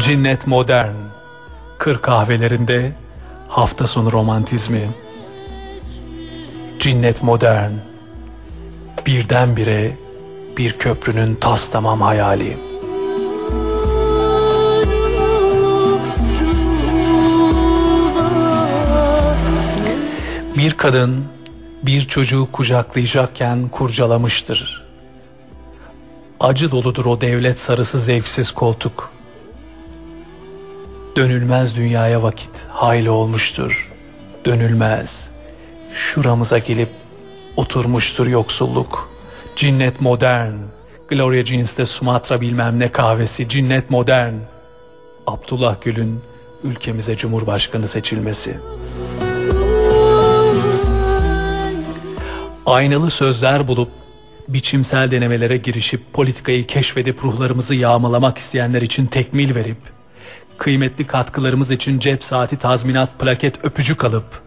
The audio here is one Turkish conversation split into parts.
Cinnet modern. Kır kahvelerinde hafta sonu romantizmi. Cinnet modern. Birdenbire bir köprünün tas tamam hayali. Bir kadın bir çocuğu kucaklayacakken kurcalamıştır. Acı doludur o devlet sarısı zevksiz koltuk. Dönülmez dünyaya vakit hayli olmuştur. Dönülmez. Şuramıza gelip oturmuştur yoksulluk. Cinnet modern. Gloria Jeans'te Sumatra bilmem ne kahvesi. Cinnet modern. Abdullah Gül'ün ülkemize cumhurbaşkanı seçilmesi. Aynalı sözler bulup biçimsel denemelere girişip politikayı keşfedip ruhlarımızı yağmalamak isteyenler için tekmil verip kıymetli katkılarımız için cep saati tazminat plaket öpücük alıp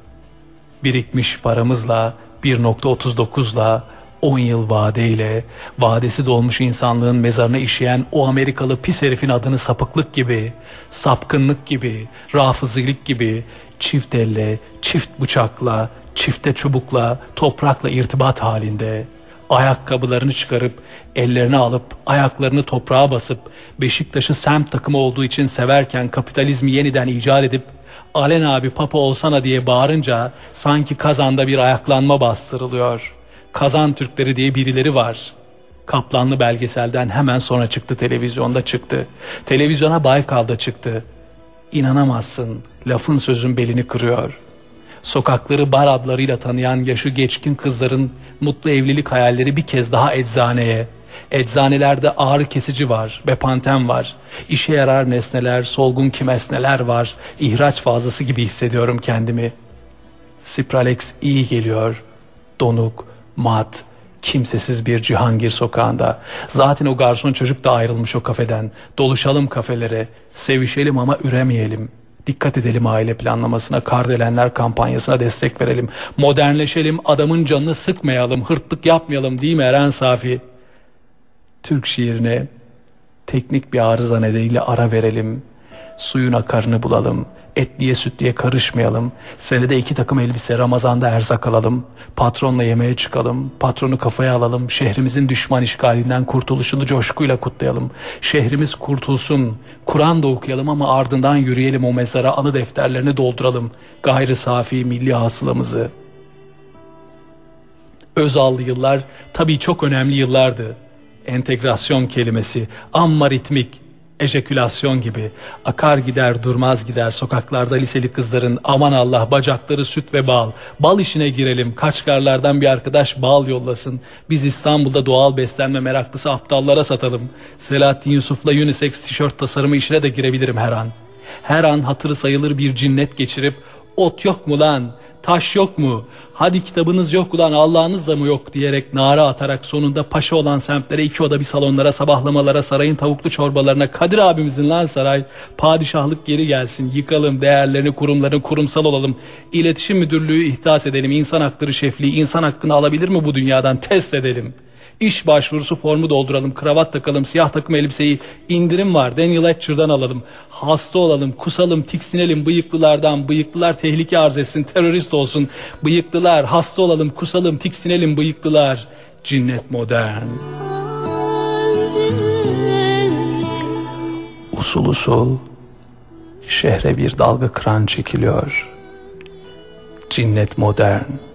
birikmiş paramızla 1.39'la 10 yıl vadeyle vadesi dolmuş insanlığın mezarına işeyen o Amerikalı pis herifin adını sapıklık gibi, sapkınlık gibi, rafızilik gibi çift elle, çift bıçakla, çifte çubukla, toprakla irtibat halinde ayakkabılarını çıkarıp ellerini alıp ayaklarını toprağa basıp Beşiktaş'ı semt takımı olduğu için severken kapitalizmi yeniden icat edip Alen abi papa olsana diye bağırınca sanki kazanda bir ayaklanma bastırılıyor. Kazan Türkleri diye birileri var. Kaplanlı belgeselden hemen sonra çıktı televizyonda çıktı. Televizyona Baykal'da çıktı. İnanamazsın lafın sözün belini kırıyor.'' Sokakları bar adlarıyla tanıyan yaşı geçkin kızların mutlu evlilik hayalleri bir kez daha eczaneye. Eczanelerde ağrı kesici var, bepantem var, işe yarar nesneler, solgun kimesneler var, ihraç fazlası gibi hissediyorum kendimi. Sipralex iyi geliyor, donuk, mat, kimsesiz bir Cihangir sokağında. Zaten o garson çocuk da ayrılmış o kafeden. Doluşalım kafelere, sevişelim ama üremeyelim.'' Dikkat edelim aile planlamasına, kardelenler kampanyasına destek verelim. Modernleşelim, adamın canını sıkmayalım, hırtlık yapmayalım değil mi Eren Safi? Türk şiirine teknik bir arıza nedeniyle ara verelim. Suyun akarını bulalım. Etliye sütliye karışmayalım. Senede iki takım elbise Ramazan'da erzak alalım. Patronla yemeğe çıkalım. Patronu kafaya alalım. Şehrimizin düşman işgalinden kurtuluşunu coşkuyla kutlayalım. Şehrimiz kurtulsun. Kur'an da okuyalım ama ardından yürüyelim o mezara anı defterlerini dolduralım. Gayri safi milli hasılamızı. Özallı yıllar tabii çok önemli yıllardı. Entegrasyon kelimesi amma ritmik, ejekülasyon gibi. Akar gider durmaz gider sokaklarda liseli kızların aman Allah bacakları süt ve bal. Bal işine girelim kaçkarlardan bir arkadaş bal yollasın. Biz İstanbul'da doğal beslenme meraklısı aptallara satalım. Selahattin Yusuf'la unisex tişört tasarımı işine de girebilirim her an. Her an hatırı sayılır bir cinnet geçirip ot yok mu lan taş yok mu? Hadi kitabınız yok ulan Allah'ınız da mı yok diyerek nara atarak sonunda paşa olan semtlere iki oda bir salonlara sabahlamalara sarayın tavuklu çorbalarına Kadir abimizin lan saray padişahlık geri gelsin yıkalım değerlerini kurumlarını kurumsal olalım iletişim müdürlüğü ihdas edelim insan hakları şefliği insan hakkını alabilir mi bu dünyadan test edelim.'' İş başvurusu formu dolduralım, kravat takalım, siyah takım elbiseyi indirim var. Daniel Etcher'dan alalım. Hasta olalım, kusalım, tiksinelim bıyıklılardan. Bıyıklılar tehlike arz etsin, terörist olsun. Bıyıklılar, hasta olalım, kusalım, tiksinelim bıyıklılar. Cinnet modern. Usul usul şehre bir dalga kıran çekiliyor. Cinnet modern.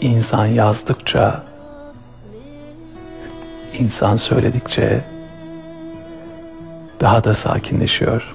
İnsan yazdıkça, insan söyledikçe daha da sakinleşiyor.